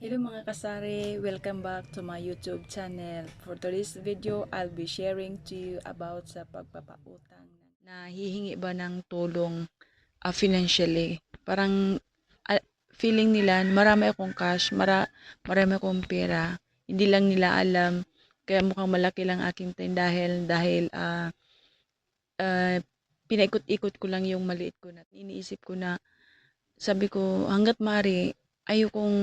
Hello mga kasari, welcome back to my YouTube channel. For today's video, I'll be sharing to you about sa pagpapautang. Na hihingi ba ng tulong ah, financially? Parang ah, feeling nila marami akong cash, mara, marami akong pera. Hindi lang nila alam. Kaya mukhang malaki lang aking tindahan dahil ah, ah, pinaikot-ikot ko lang yung maliit ko na. Iniisip ko na, sabi ko, hanggat maaari, ayokong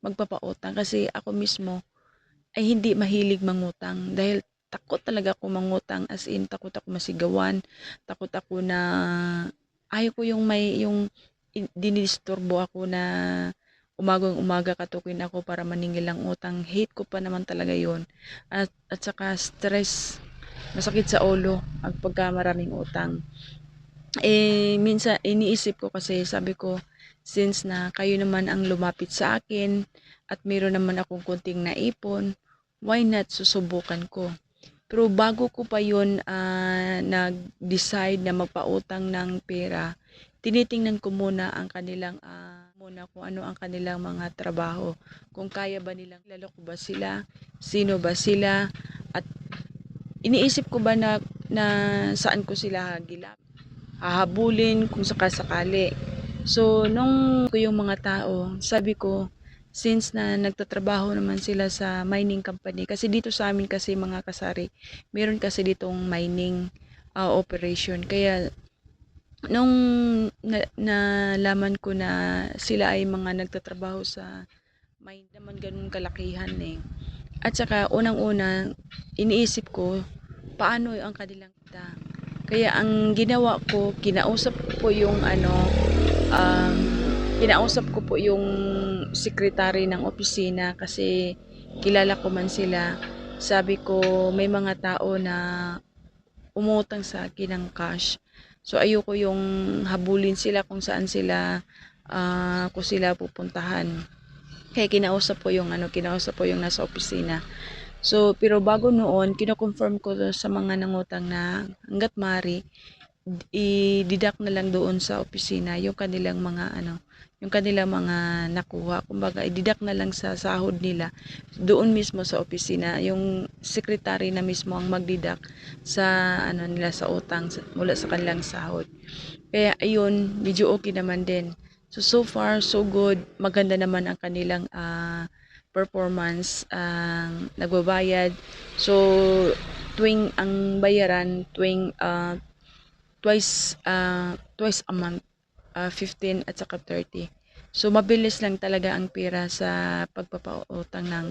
magpapautang kasi ako mismo ay hindi mahilig mangutang. Dahil takot talaga ako mangutang as in takot ako masigawan takot ako na ayaw ko yung may yung in- dinisturbo ako na umagang umaga katukin ako para maningil ng utang. Hate ko pa naman talaga yon at, at saka stress. Masakit sa ulo ang pagka maraming utang. Eh minsan iniisip ko kasi sabi ko since na kayo naman ang lumapit sa akin at meron naman akong konting naipon, why not susubukan ko? Pero bago ko pa yun ah, nag-decide na magpautang ng pera, tinitingnan ko muna ang kanilang ah, muna kung ano ang kanilang mga trabaho. Kung kaya ba nilang lalo ko ba sila, sino ba sila, at iniisip ko ba na, na saan ko sila hagilap hahabulin kung sakasakali. So, nung ko yung mga tao, sabi ko, since na nagtatrabaho naman sila sa mining company, kasi dito sa amin kasi mga kasari, meron kasi ditong mining ah, operation. Kaya, nung na, nalaman ko na sila ay mga nagtatrabaho sa mine naman ganun kalakihan eh. At saka, unang-una, iniisip ko, paano ang kanilang kita. Kaya ang ginawa ko, kinausap ko yung ano, um, kinausap ko po yung secretary ng opisina kasi kilala ko man sila. Sabi ko, may mga tao na umutang sa akin ng cash. So ayoko yung habulin sila kung saan sila ah, kung sila pupuntahan. Kaya kinausap ko yung ano, kinausap ko yung nasa opisina. So, pero bago noon, kino-confirm ko sa mga nangutang na hanggat mari, i-deduct na lang doon sa opisina yung kanilang mga ano, yung kanilang mga nakuha. Kumbaga, i-deduct na lang sa sahod nila doon mismo sa opisina. Yung secretary na mismo ang mag-deduct sa ano nila sa utang mula sa kanilang sahod. Kaya ayun, medyo okay naman din. So so far so good. Maganda naman ang kanilang ah, performance ang nagbabayad. So tuwing ang bayaran tuwing ah, twice ah, twice a month ah, 15 at saka 30. So mabilis lang talaga ang pera sa pagpapautang ng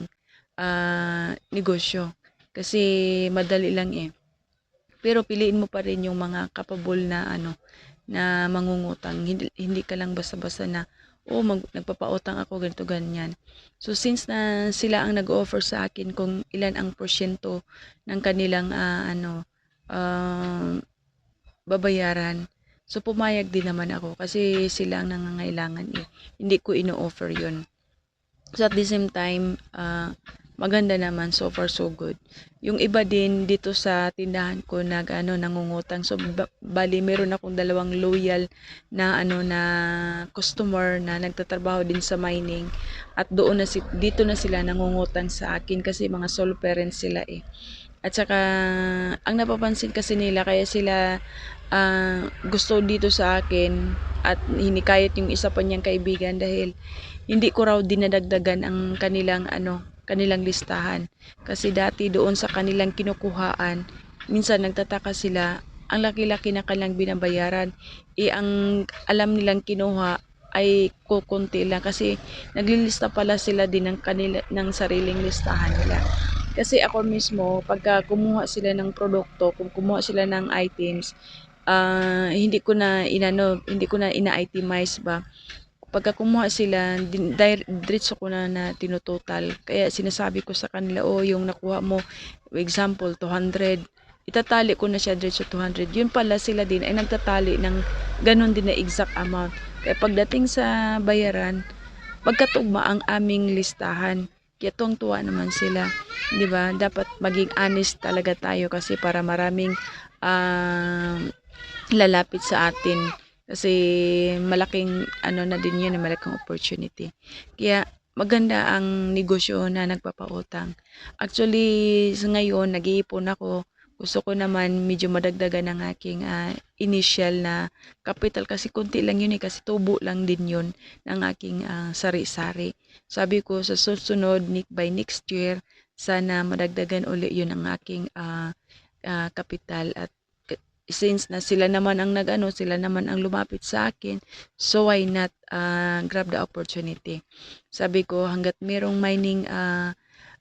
ah, negosyo kasi madali lang eh. Pero piliin mo pa rin yung mga capable na ano na mangungutang. Hindi, hindi ka lang basta-basta na oh mag, nagpapautang ako ganito ganyan. So since na sila ang nag-offer sa akin kung ilan ang porsyento ng kanilang ah, ano ah, babayaran. So pumayag din naman ako kasi sila ang nangangailangan eh. Hindi ko ino-offer 'yon. So at the same time, ah, maganda naman so far so good. Yung iba din dito sa tindahan ko nag ano nangungutang. So ba- bali meron akong dalawang loyal na ano na customer na nagtatrabaho din sa mining at doon na si, dito na sila nangungutang sa akin kasi mga sole parents sila eh. At saka ang napapansin kasi nila kaya sila ah, gusto dito sa akin at hinikayat yung isa pa niyang kaibigan dahil hindi ko raw dinadagdagan ang kanilang ano, kanilang listahan. Kasi dati doon sa kanilang kinukuhaan, minsan nagtataka sila, ang laki-laki na kanilang binabayaran. Eh ang alam nilang kinuha ay kukunti lang kasi naglilista pala sila din ng kanila ng sariling listahan nila. Kasi ako mismo, pagka kumuha sila ng produkto, kung kumuha sila ng items, ah, hindi ko na inano, hindi ko na ina-itemize ba pagka kumuha sila, diretso ko na na tinutotal. Kaya sinasabi ko sa kanila, oh, yung nakuha mo, example, 200, itatali ko na siya diretso 200. Yun pala sila din ay nagtatali ng ganun din na exact amount. Kaya pagdating sa bayaran, magkatugma ang aming listahan. Kaya tuwang-tuwa naman sila. 'Di ba Dapat maging honest talaga tayo kasi para maraming ah, lalapit sa atin kasi malaking ano na din yun, malaking opportunity. Kaya maganda ang negosyo na nagpapautang. Actually, sa ngayon, nag-iipon ako. Gusto ko naman medyo madagdagan ng aking ah, initial na capital kasi konti lang yun eh, kasi tubo lang din yun ng aking ah, sari-sari. Sabi ko sa susunod, by next year, sana madagdagan uli yun ang aking ah, ah, kapital at since na sila naman ang nagano, sila naman ang lumapit sa akin, so why not ah, grab the opportunity. Sabi ko hangga't merong mining ah,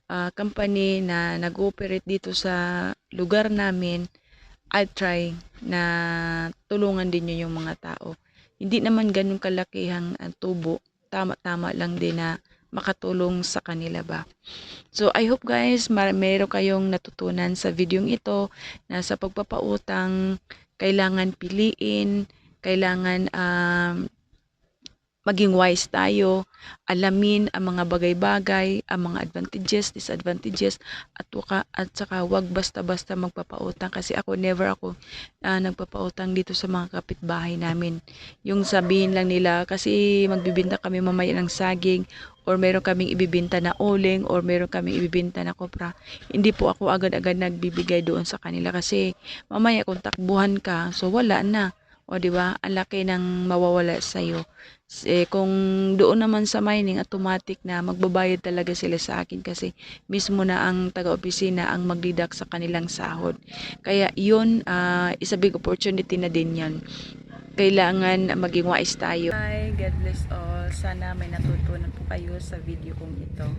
ah, company na nag-ooperate dito sa lugar namin, I'll try na tulungan din yun yung mga tao. Hindi naman ganun kalakihang ah, tubo, tama-tama lang din na makatulong sa kanila ba. So, I hope guys, meron kayong natutunan sa video ito na sa pagpapautang, kailangan piliin, kailangan um, maging wise tayo, alamin ang mga bagay-bagay, ang mga advantages, disadvantages, at, waka, at saka wag basta-basta magpapautang kasi ako never ako ah, nagpapautang dito sa mga kapitbahay namin. Yung sabihin lang nila kasi magbibinta kami mamaya ng saging or meron kaming ibibinta na uling or meron kaming ibibinta na kopra. Hindi po ako agad-agad nagbibigay doon sa kanila kasi mamaya kung takbuhan ka, so wala na. O di ba? Ang laki ng mawawala sa iyo. Eh, kung doon naman sa mining, automatic na magbabayad talaga sila sa akin kasi mismo na ang taga-opisina ang magdidak sa kanilang sahod. Kaya yun, ah, is a big opportunity na din yan. Kailangan maging wise tayo. Hi, God bless all. Sana may natutunan po kayo sa video kong ito.